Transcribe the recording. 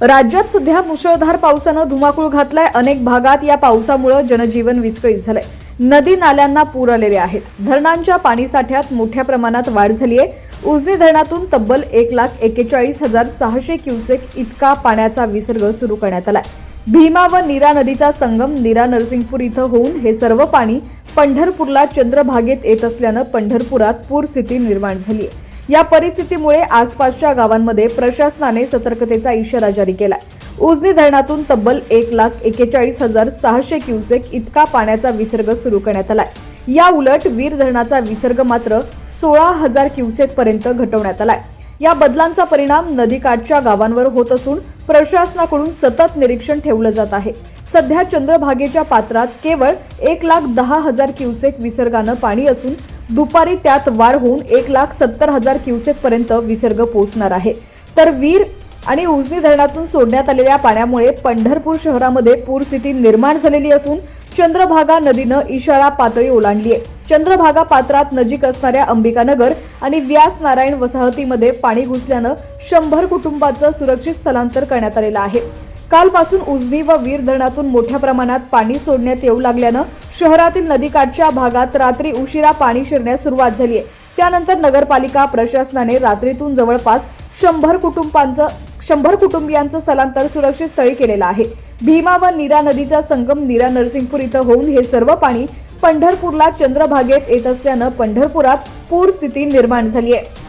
राज्यात सध्या मुसळधार पावसानं धुमाकूळ घातलाय. अनेक भागात या पावसामुळे जनजीवन विस्कळीत झालंय. नदी नाल्यांना पूर आलेले आहेत. धरणांच्या पाणीसाठ्यात मोठ्या प्रमाणात वाढ झाली आहे उजनी धरणातून तब्बल एक लाख एकेचाळीस हजार सहाशे क्युसेक इतका पाण्याचा विसर्ग सुरू करण्यात आलाय. भीमा व नीरा नदीचा संगम नीरा नरसिंगपूर इथं होऊन हे सर्व पाणी पंढरपूरला चंद्रभागेत येत असल्यानं पंढरपुरात पूरस्थिती निर्माण झाली आहे या परिस्थितीमुळे आसपासच्या गावांमध्ये प्रशासनाने सतर्कतेचा इशारा जारी केलाय. उजनी धरणातून तब्बल एक लाख एकेचाळीस हजार सहाशे क्युसेक इतका पाण्याचा विसर्ग सुरू करण्यात आलाय. या उलट वीर धरणाचा विसर्ग मात्र सोळा हजार क्युसेक पर्यंत घटवण्यात आलाय. या बदलांचा परिणाम नदीकाठच्या गावांवर होत असून प्रशासनाकडून सतत निरीक्षण ठेवलं जात आहे. सध्या चंद्रभागेच्या पात्रात केवळ एक लाख दहा हजार क्युसेक विसर्गानं पाणी असून दुपारी त्यात वाढ होऊन एक लाख सत्तर हजार क्युसेक पर्यंत विसर्ग पोहोचणार आहे. तर वीर आणि उजनी धरणातून सोडण्यात आलेल्या पाण्यामुळे पंढरपूर शहरामध्ये पूरस्थिती निर्माण झालेली असून चंद्रभागा नदीनं इशारा पातळी ओलांडली आहे चंद्रभागा पात्रात नजीक असणाऱ्या अंबिकानगर आणि व्यास नारायण वसाहतीमध्ये पाणी घुसल्यानं शंभर कुटुंबाचं सुरक्षित स्थलांतर करण्यात आलेलं आहे. कालपासून उजनी व वीर धरणातून मोठ्या प्रमाणात पाणी सोडण्यात येऊ लागल्यानं शहरातील नदीकाठच्या भागात रात्री उशिरा पाणी शिरण्यास सुरुवात झाली आहे. त्यानंतर नगरपालिका प्रशासनाने रात्रीतून जवळपास शंभर कुटुंबांचं शंभर कुटुंबियांचं स्थलांतर सुरक्षित स्थळी केलेलं आहे. भीमा व नीरा नदीचा संगम नीरा नरसिंगपूर इथं होऊन हे सर्व पाणी पंढरपूरला चंद्रभागेत येत असल्यानं पंढरपुरात पूर स्थिती निर्माण झाली आहे.